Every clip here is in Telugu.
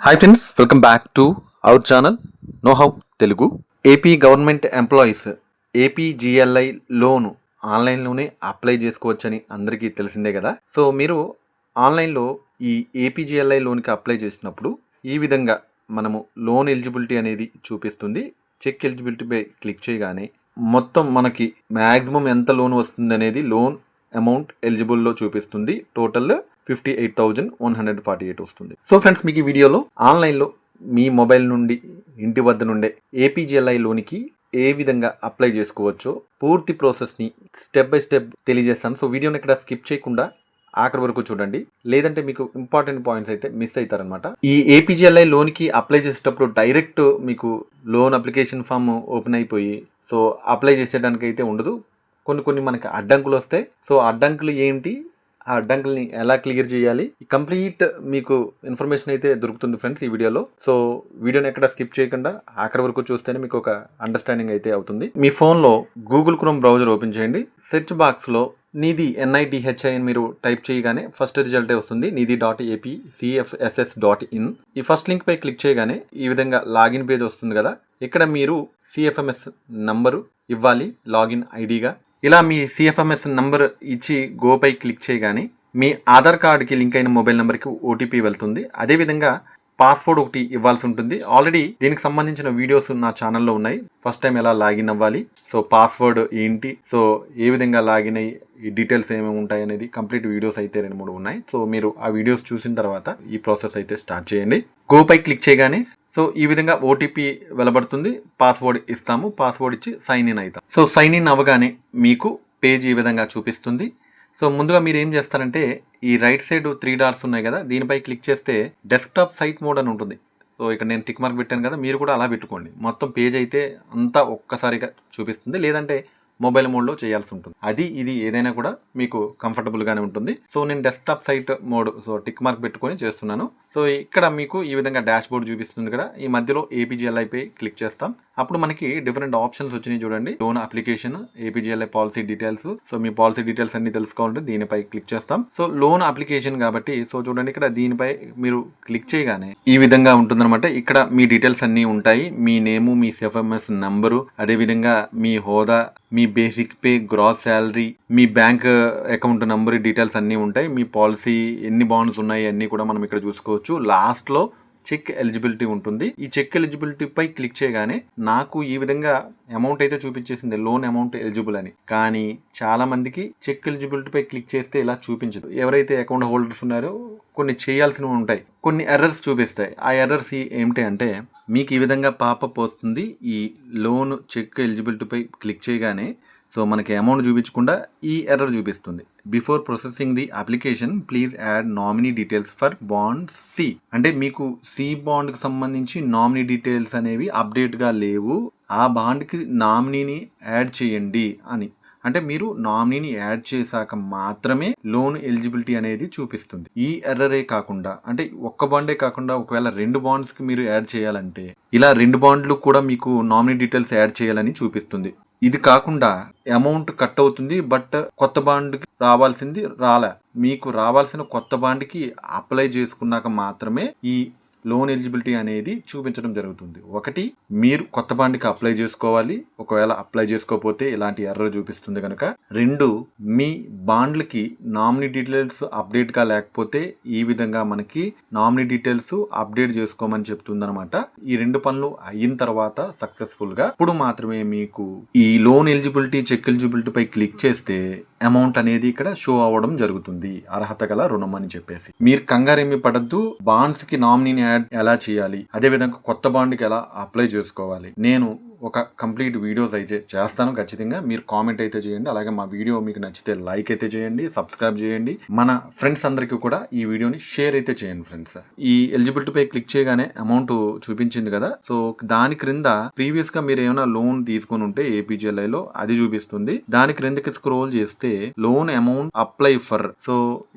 Hi friends welcome back to our channel know how Telugu AP government employees APGLI loan ఆన్లైన్లోనే అప్లై చేసుకోవచ్చని అందరికీ తెలిసిందే కదా. సో మీరు ఆన్లైన్లో ఈ ఏపీజిఎల్ఐ లోన్కి అప్లై చేసినప్పుడు ఈ విధంగా మనము లోన్ ఎలిజిబిలిటీ అనేది చూపిస్తుంది. చెక్ ఎలిజిబిలిటీపై క్లిక్ చేయగానే మొత్తం మనకి మ్యాక్సిమం ఎంత లోన్ వస్తుంది అనేది లోన్ అమౌంట్ ఎలిజిబుల్లో చూపిస్తుంది. Total fifty eight thousand one hundred forty eight వస్తుంది. సో ఫ్రెండ్స్ మీకు ఈ వీడియోలో ఆన్లైన్లో మీ మొబైల్ నుండి ఇంటి వద్ద నుండే ఏపీజీఎల్ఐ లోనికి ఏ విధంగా అప్లై చేసుకోవచ్చో పూర్తి ప్రాసెస్ని స్టెప్ బై స్టెప్ తెలియజేస్తాను. సో వీడియోని ఇక్కడ స్కిప్ చేయకుండా ఆఖరి వరకు చూడండి. లేదంటే మీకు ఇంపార్టెంట్ పాయింట్స్ అయితే మిస్ అవుతారనమాట ఈ ఏపీజీఎల్ఐ లోన్కి అప్లై చేసేటప్పుడు డైరెక్ట్ మీకు లోన్ అప్లికేషన్ ఫామ్ ఓపెన్ అయిపోయి సో అప్లై చేసేయడానికి అయితే ఉండదు. కొన్ని కొన్ని మనకి అడ్డంకులు వస్తాయి. సో అడ్డంకులు ఏంటి? ఆ అడ్డంకుల్ని ఎలా క్లియర్ చేయాలి? కంప్లీట్ మీకు ఇన్ఫర్మేషన్ అయితే దొరుకుతుంది ఫ్రెండ్స్ ఈ వీడియోలో. సో వీడియోని ఎక్కడ స్కిప్ చేయకుండా ఆఖరి వరకు చూస్తేనే మీకు ఒక అండర్స్టాండింగ్ అయితే అవుతుంది. మీ ఫోన్లో గూగుల్ క్రోమ్ బ్రౌజర్ ఓపెన్ చేయండి. సెర్చ్ బాక్స్లో నీది ఎన్ఐటిహెచ్ఐ అని మీరు టైప్ చేయగానే ఫస్ట్ రిజల్టే వస్తుంది. Nidhi dot AP CFSS dot in ఈ ఫస్ట్ లింక్ పై క్లిక్ చేయగానే ఈ విధంగా లాగిన్ పేజ్ వస్తుంది కదా. ఇక్కడ మీరు సిఎఫ్ఎంఎస్ నంబరు ఇవ్వాలి లాగిన్ ఐడిగా. ఇలా మీ సిఎఫ్ఎంఎస్ నంబర్ ఇచ్చి గోపై క్లిక్ చేయగానే మీ ఆధార్ కార్డుకి లింక్ అయిన మొబైల్ నెంబర్కి ఓటీపీ వెళ్తుంది. అదేవిధంగా పాస్వర్డ్ ఒకటి ఇవ్వాల్సి ఉంటుంది. ఆల్రెడీ దీనికి సంబంధించిన వీడియోస్ నా ఛానల్లో ఉన్నాయి. ఫస్ట్ టైం ఎలా లాగిన్ అవ్వాలి? సో పాస్వర్డ్ ఏంటి? సో ఏ విధంగా లాగిన్ అయ్యి ఈ డీటెయిల్స్ ఏమేమి ఉంటాయి అనేది కంప్లీట్ వీడియోస్ అయితే రెండు మూడు ఉన్నాయి. సో మీరు ఆ వీడియోస్ చూసిన తర్వాత ఈ ప్రాసెస్ అయితే స్టార్ట్ చేయండి. గోపై క్లిక్ చేయగానే సో ఈ విధంగా ఓటీపీ వెలబడుతుంది. పాస్వర్డ్ ఇస్తాము. పాస్వర్డ్ ఇచ్చి సైన్ ఇన్ అవుతాం. సో సైన్ ఇన్ అవ్వగానే మీకు పేజ్ ఈ విధంగా చూపిస్తుంది. సో ముందుగా మీరు ఏం చేస్తారంటే ఈ రైట్ సైడ్ త్రీ డార్స్ ఉన్నాయి కదా దీనిపై క్లిక్ చేస్తే డెస్క్టాప్ సైట్ మోడ్ అని ఉంటుంది. సో ఇక్కడ నేను టిక్ మార్క్ పెట్టాను కదా మీరు కూడా అలా పెట్టుకోండి. మొత్తం పేజ్ అయితే అంతా ఒక్కసారిగా చూపిస్తుంది. లేదంటే మొబైల్ మోడ్లో చేయాల్సి ఉంటుంది. అది ఇది ఏదైనా కూడా మీకు కంఫర్టబుల్గానే ఉంటుంది. సో నేను desktop site mode so tick mark పెట్టుకొని చేస్తున్నాను. సో ఇక్కడ మీకు ఈ విధంగా డాష్ బోర్డ్ చూపిస్తుంది కదా. ఈ మధ్యలో ఏపీజీఎల్ఐపై క్లిక్ చేస్తాం. అప్పుడు మనకి డిఫరెంట్ ఆప్షన్స్ వచ్చినాయి చూడండి. Loan application APGLI policy details so మీ పాలసీ డీటెయిల్స్ అన్ని తెలుసుకోవాలంటే దీనిపై క్లిక్ చేస్తాం. సో లోన్ అప్లికేషన్ కాబట్టి సో చూడండి ఇక్కడ దీనిపై మీరు క్లిక్ చేయగానే ఈ విధంగా ఉంటుందన్నమాట. ఇక్కడ మీ డీటెయిల్స్ అన్ని ఉంటాయి. మీ నేము మీ సిఎఫ్ఎంఎస్ నంబరు అదేవిధంగా మీ హోదా మీ బేసిక్ పే గ్రాస్ శాలరీ మీ బ్యాంక్ అకౌంట్ నంబర్ డీటెయిల్స్ అన్నీ ఉంటాయి. మీ పాలసీ ఎన్ని బాండ్స్ ఉన్నాయి అన్నీ కూడా మనం ఇక్కడ చూసుకోవచ్చు. లాస్ట్లో చెక్ ఎలిజిబిలిటీ ఉంటుంది. ఈ చెక్ ఎలిజిబిలిటీ పై క్లిక్ చేయగానే నాకు ఈ విధంగా అమౌంట్ అయితే చూపించేసింది. లోన్ అమౌంట్ ఎలిజిబుల్ అని. కానీ చాలా మందికి చెక్ ఎలిజిబిలిటీ పై క్లిక్ చేస్తే ఇలా చూపించదు. ఎవరైతే అకౌంట్ హోల్డర్స్ ఉన్నారో కొన్ని చేయాల్సినవి ఉంటాయి. కొన్ని ఎర్రర్స్ చూపిస్తాయి. ఆ ఎర్రర్స్ ఏమిటి అంటే మీకు ఈ విధంగా పాపప్ వస్తుంది ఈ లోన్ చెక్ ఎలిజిబిలిటీపై క్లిక్ చేయగానే సో మనకి అమౌంట్ చూపించకుండా ఈ ఎర్రర్ చూపిస్తుంది. Before processing the application please add nominee details for bond C అంటే మీకు సి బాండ్కి సంబంధించి నామినీ డీటెయిల్స్ అనేవి అప్డేట్గా లేవు. ఆ బాండ్కి నామినీని యాడ్ చేయండి అని. అంటే మీరు నామినీని యాడ్ చేశాక మాత్రమే లోన్ ఎలిజిబిలిటీ అనేది చూపిస్తుంది. ఈ ఎర్రరే కాకుండా అంటే ఒక్క బాండే కాకుండా ఒకవేళ రెండు బాండ్స్కి మీరు యాడ్ చేయాలంటే ఇలా రెండు బాండ్లు కూడా మీకు నామినీ డీటెయిల్స్ యాడ్ చేయాలని చూపిస్తుంది. ఇది కాకుండా అమౌంట్ కట్ అవుతుంది బట్ కొత్త బాండ్కి రావాల్సింది రాలే. మీకు రావాల్సిన కొత్త బాండ్కి అప్లై చేసుకున్నాక మాత్రమే ఈ లోన్ ఎలిజిబిలిటీ అనేది చూపించడం జరుగుతుంది. ఒకటి మీరు కొత్త బాండ్కి అప్లై చేసుకోవాలి. ఒకవేళ అప్లై చేసుకోకపోతే ఇలాంటి ఎర్ర చూపిస్తుంది కనుక. రెండు మీ బాండ్లకి నామినీ డీటెయిల్స్ అప్డేట్గా లేకపోతే ఈ విధంగా మనకి నామినీ డీటెయిల్స్ అప్డేట్ చేసుకోమని చెప్తుంది అనమాట ఈ రెండు పనులు అయిన తర్వాత సక్సెస్ఫుల్గా. ఇప్పుడు మాత్రమే మీకు ఈ లోన్ ఎలిజిబిలిటీ చెక్ ఎలిజిబిలిటీ పై క్లిక్ చేస్తే అమౌంట్ అనేది ఇక్కడ షో అవ్వడం జరుగుతుంది. అర్హత గల రుణం అని చెప్పేసి. మీరు కంగారేమి పడద్దు. బాండ్స్కి నామినీని యాడ్ ఎలా చేయాలి? అదే విధంగా కొత్త బాండ్కి ఎలా అప్లై చేసుకోవాలి? నేను ఒక కంప్లీట్ వీడియోస్ అయితే చేస్తాను ఖచ్చితంగా. మీరు కామెంట్ అయితే చేయండి. అలాగే మా వీడియో మీకు నచ్చితే లైక్ అయితే చేయండి సబ్స్క్రైబ్ చేయండి. మన ఫ్రెండ్స్ అందరికీ కూడా ఈ వీడియోని షేర్ అయితే చేయండి ఫ్రెండ్స్. ఈ ఎలిజిబిలిటీ పై క్లిక్ చేయగానే అమౌంట్ చూపించింది కదా. సో దాని క్రింద ప్రీవియస్గా మీరు ఏమైనా లోన్ తీసుకుని ఉంటే ఏపీజీఎల్ఐ లో అది చూపిస్తుంది. దాని క్రిందకి స్క్రోల్ చేస్తే loan amount apply for. So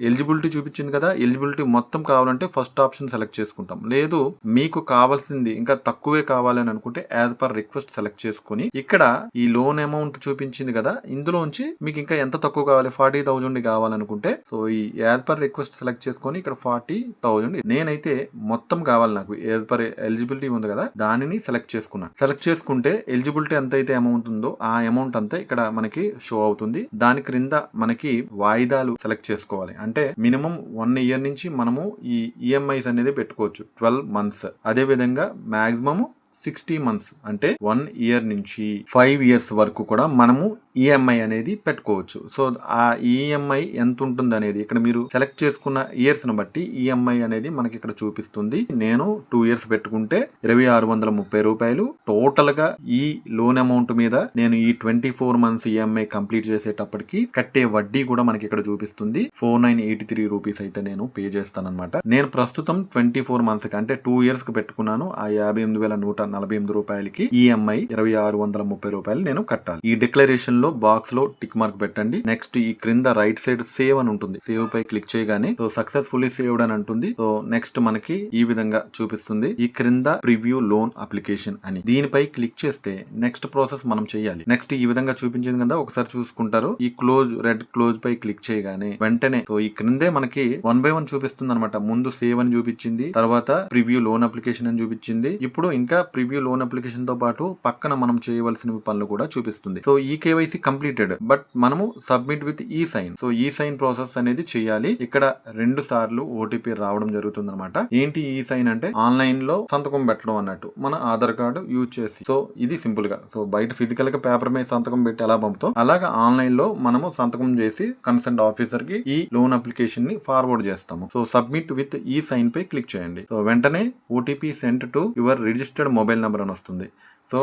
eligibility చూపించింది కదా. ఎలిజిబిలిటీ మొత్తం కావాలంటే ఫస్ట్ ఆప్షన్ సెలెక్ట్ చేసుకుంటాం. లేదు మీకు కావాల్సింది ఇంకా తక్కువే కావాలని అనుకుంటే యాజ్ పర్ రిక్వెస్ట్ సెలెక్ట్ చేసుకుని ఇక్కడ ఈ లోన్ అమౌంట్ చూపించింది కదా ఇందులోంచి మీకు ఇంకా ఎంత తక్కువ కావాలి? ఫార్టీ థౌజండ్ కావాలనుకుంటే సో ఈ యాజ్ పర్ రిక్వెస్ట్ సెలెక్ట్ చేసుకొని ఇక్కడ ఫార్టీ థౌజండ్ నేనైతే మొత్తం కావాలి నాకు యాజ్ పర్ ఎలిజిబిలిటీ ఉంది కదా దానిని సెలెక్ట్ చేసుకున్నాను సెలెక్ట్ చేసుకుంటే ఎలిజిబిలిటీ ఎంత అయితే అమౌంట్ ఉందో ఆ అమౌంట్ అంతా ఇక్కడ మనకి షో అవుతుంది. దాని క్రింద మనకి వాయిదాలు సెలెక్ట్ చేసుకోవాలి. అంటే మినిమం వన్ ఇయర్ నుంచి మనము ఈ ఈఎంఐస్ అనేది పెట్టుకోవచ్చు ట్వెల్వ్ మంత్స్ అదే విధంగా మాక్సిమం సిక్స్టీ మంత్స్ అంటే వన్ ఇయర్ నుంచి ఫైవ్ ఇయర్స్ వరకు కూడా మనము ఈఎంఐ అనేది పెట్టుకోవచ్చు. సో ఆ ఈఎంఐ ఎంత ఉంటుంది అనేది ఇక్కడ మీరు సెలెక్ట్ చేసుకున్న ఇయర్స్ను బట్టి ఈఎంఐ అనేది మనకి ఇక్కడ చూపిస్తుంది. నేను టూ ఇయర్స్ పెట్టుకుంటే ఇరవై ఆరు వందల ముప్పై రూపాయలు. టోటల్గా ఈ లోన్ అమౌంట్ మీద నేను ఈ twenty four months EMI complete చేసేటప్పటికి కట్టే వడ్డీ కూడా మనకి ఇక్కడ చూపిస్తుంది. Four nine eighty three rupees అయితే నేను పే చేస్తాను అనమాట నేను ప్రస్తుతం ట్వంటీ ఫోర్ మంత్స్ అంటే టూ ఇయర్స్కి పెట్టుకున్నాను. ఆ యాభై ఎనిమిది వేల నూట నలభై ఎనిమిది రూపాయలకి ఈఎంఐ ఇరవై ఆరు వందల ముప్పై రూపాయలు నేను కట్టాలి. ఈ డిక్లరేషన్ లో బాక్స్లో టిక్ మార్క్ పెట్టండి. నెక్స్ట్ ఈ క్రింద రైట్ సైడ్ సేవ్ అని ఉంటుంది. సేవ్ పై క్లిక్ చేయగానే సో సక్సెస్ఫుల్లీ సేవ్డ్ అని అంటుంది. సో నెక్స్ట్ మనకి ఈ విధంగా చూపిస్తుంది. ఈ క్రింద ప్రివ్యూ లోన్ అప్లికేషన్ అని. దీనిపై క్లిక్ చేస్తే నెక్స్ట్ ప్రాసెస్ మనం చేయాలి. నెక్స్ట్ ఈ విధంగా చూపించింది కదా ఒకసారి చూసుకుంటారు. ఈ క్లోజ్ రెడ్ క్లోజ్ పై క్లిక్ చేయగానే వెంటనే సో ఈ క్రిందే మనకి వన్ బై వన్ చూపిస్తుంది అనమాట ముందు సేవ్ అని చూపించింది తర్వాత ప్రివ్యూ లోన్ అప్లికేషన్ అని చూపించింది. ఇప్పుడు ఇంకా ప్రివ్యూ లోన్ అప్లికేషన్తో పాటు పక్కన మనం చేయవలసిన పనులు కూడా చూపిస్తుంది. సో ఈ కేవైసీ కంప్లీటెడ్ బట్ మనము submit with e sign so e sign process అనేది చేయాలి. ఇక్కడ రెండు సార్లు ఓటీపీ రావడం జరుగుతుంది అనమాట ఏంటి ఈ సైన్ అంటే ఆన్లైన్లో సంతకం పెట్టడం అన్నట్టు. మన ఆధార్ కార్డు యూజ్ చేసి. సో ఇది సింపుల్గా. సో బయట ఫిజికల్గా పేపర్ మీద సంతకం పెట్టి ఎలా పంపుతాం? అలాగే ఆన్లైన్లో మనము సంతకం చేసి కన్సర్న్ ఆఫీసర్కి ఈ లోన్ అప్లికేషన్ని ఫార్వర్డ్ చేస్తాము. So submit with e sign pi click చేయండి. సో వెంటనే OTP sent to your registered mobile number అని వస్తుంది. సో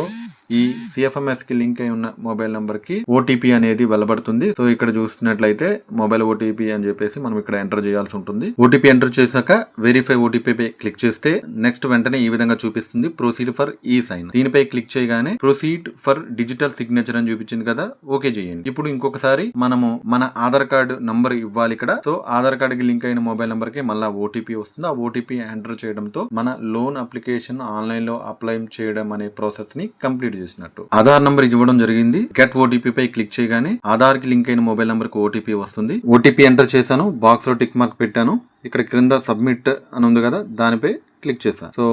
ఈ సిఎఫ్ఎంఎస్కి లింక్ అయి ఉన్న మొబైల్ నెంబర్కి ఓటీపీ అనేది వెళ్ళబడుతుంది సో ఇక్కడ చూసినట్లయితే మొబైల్ ఓటీపీ అని చెప్పేసి మనం ఇక్కడ ఎంటర్ చేయాల్సి ఉంటుంది. ఓటీపీ ఎంటర్ చేశాక వెరిఫై ఓటీపీపై క్లిక్ చేస్తే నెక్స్ట్ వెంటనే ఈ విధంగా చూపిస్తుంది. ప్రొసీడ్ ఫర్ ఈ సైన్ దీనిపై క్లిక్ చేయగానే ప్రొసీడ్ ఫర్ డిజిటల్ సిగ్నేచర్ అని చూపించింది కదా ఓకే చేయండి. ఇప్పుడు ఇంకొకసారి మనము మన ఆధార్ కార్డు నంబర్ ఇవ్వాలి ఇక్కడ. సో ఆధార్ కార్డు కి లింక్ అయిన మొబైల్ నెంబర్కి మళ్ళీ ఓటీపీ వస్తుంది. ఆ ఓటీపీ ఎంటర్ చేయడంతో మన లోన్ అప్లికేషన్ ఆన్లైన్లో అప్లై చేయడం అనే ప్రాసెస్ ని కంప్లీట్ చేసినట్టు. ఆధార్ నంబర్ ఇవ్వడం జరిగింది. గెట్ ఓటీపీ పై క్లిక్ చేయగానే ఆధార్కి లింక్ అయిన మొబైల్ నంబర్కి ఓటీపీ వస్తుంది. ఓటీపీ ఎంటర్ చేశాను. బాక్స్లో టిక్ మార్క్ పెట్టాను. ఇక్కడ క్రింద సబ్మిట్ అని ఉంది కదా దానిపై క్లిక్ చేశాను సో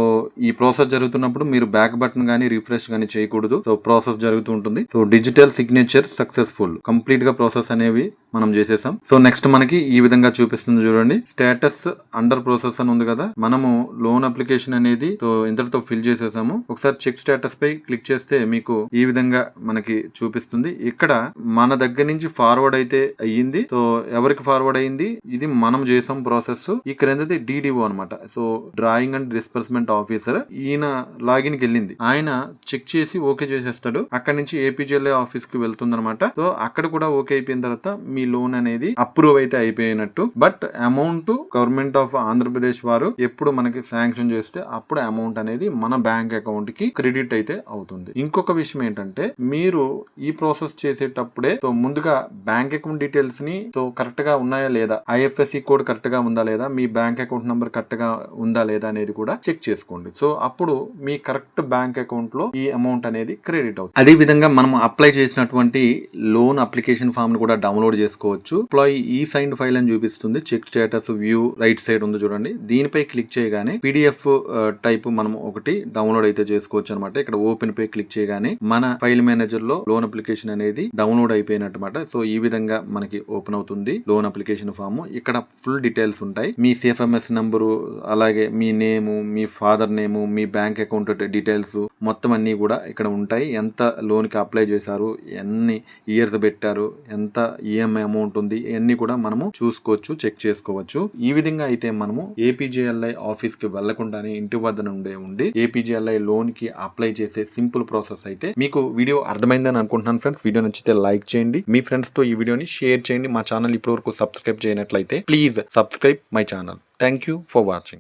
ఈ ప్రాసెస్ జరుగుతున్నప్పుడు మీరు బ్యాక్ బటన్ కానీ రిఫ్రెష్ కానీ చేయకూడదు. సో ప్రాసెస్ జరుగుతూ ఉంటుంది. So digital signature successful. కంప్లీట్గా ప్రాసెస్ అనేవి మనం చేసేసాం. సో నెక్స్ట్ మనకి ఈ విధంగా చూపిస్తుంది చూడండి. స్టేటస్ అండర్ ప్రాసెస్ అని ఉంది కదా. మనము లోన్ అప్లికేషన్ అనేది సో ఇంతటితో ఫిల్ చేసేసాము. ఒకసారి చెక్ స్టేటస్ పై క్లిక్ చేస్తే మీకు ఈ విధంగా మనకి చూపిస్తుంది. ఇక్కడ మన దగ్గర నుంచి ఫార్వర్డ్ అయితే అయ్యింది. సో ఎవరికి ఫార్వర్డ్ అయ్యింది? ఇది మనం చేసాం ప్రాసెస్. ఈ క్రిందది డిడిఓ అనమాట so drawing and disbursement officer ఈయన లాగిన్కి వెళ్ళింది. ఆయన చెక్ చేసి ఓకే చేసేస్తాడు. అక్కడ నుంచి ఏపీజీఎల్ఏ ఆఫీస్కి వెళ్తుంది అనమాట సో అక్కడ కూడా ఓకే అయిపోయిన తర్వాత మీ లోన్ అనేది అప్రూవ్ అయితే అయిపోయినట్టు. But amount government of Andhra Pradesh వారు ఎప్పుడు మనకి శాంక్షన్ చేస్తే అప్పుడు అమౌంట్ అనేది మన బ్యాంక్ అకౌంట్కి క్రెడిట్ అయితే అవుతుంది. ఇంకొక విషయం ఏంటంటే మీరు ఈ ప్రాసెస్ చేసేటప్పుడే సో ముందుగా బ్యాంక్ అకౌంట్ డీటెయిల్స్ని సో కరెక్ట్గా ఉన్నాయా లేదా? ఐఎఫ్ఎస్సి కోడ్ కరెక్ట్గా ఉందా లేదా? మీ బ్యాంక్ అకౌంట్ నంబర్ కరెక్ట్గా ఉందా లేదా అనేది కూడా చెక్ చేసుకోండి. సో అప్పుడు మీ కరెక్ట్ బ్యాంక్ అకౌంట్లో ఈ అమౌంట్ అనేది క్రెడిట్ అవుతుంది. అదే విధంగా మనం అప్లై చేసినటువంటి లోన్ అప్లికేషన్ ఫామ్ని కూడా డౌన్లోడ్ చేసుకోవచ్చు. ఈ సైన్ ఫైల్ అని చూపిస్తుంది. Check status view right side ఉంది చూడండి. దీనిపై క్లిక్ చేయగానే పీడిఎఫ్ టైప్ uh, మనం ఒకటి డౌన్లోడ్ అయితే చేసుకోవచ్చు అనమాట ఇక్కడ ఓపెన్ పై క్లిక్ చేయగానే మన ఫైల్ మేనేజర్లో లోన్ అప్లికేషన్ అనేది డౌన్లోడ్ అయిపోయినట్టు సో ఈ విధంగా మనకి ఓపెన్ అవుతుంది లోన్ అప్లికేషన్ ఫామ్ ఇక్కడ ఫుల్ డీటెయిల్స్ ఉంటాయి. మీ సిఎఫ్ఎంఎస్ నంబరు అలాగే మీ నేమ్ మీ ఫాదర్ నేము మీ బ్యాంక్ అకౌంట్ డీటెయిల్స్ మొత్తం అన్ని కూడా ఇక్కడ ఉంటాయి. ఎంత లోన్కి అప్లై చేశారు ఎన్ని ఇయర్స్ పెట్టారు ఎంత ఈఎంఐ అమౌంట్ ఉంది ఇవన్నీ కూడా మనము చూసుకోవచ్చు చెక్ చేసుకోవచ్చు. ఈ విధంగా అయితే మనము ఏపీజేఎల్ఐ ఆఫీస్కి వెళ్ళకుండానే ఇంటి వద్ద నుండే ఉండి ఏపీజేఎల్ఐ లోన్కి అప్లై చేసే సింపుల్ ప్రాసెస్ అయితే మీకు వీడియో అర్థమైందని అనుకుంటున్నాను ఫ్రెండ్స్. వీడియో నచ్చితే లైక్ చేయండి. మీ ఫ్రెండ్స్తో ఈ వీడియోని షేర్ చేయండి. మా ఛానల్ ఇప్పటివరకు subscribe చేయనట్లయితే please subscribe my channel. Thank you for watching.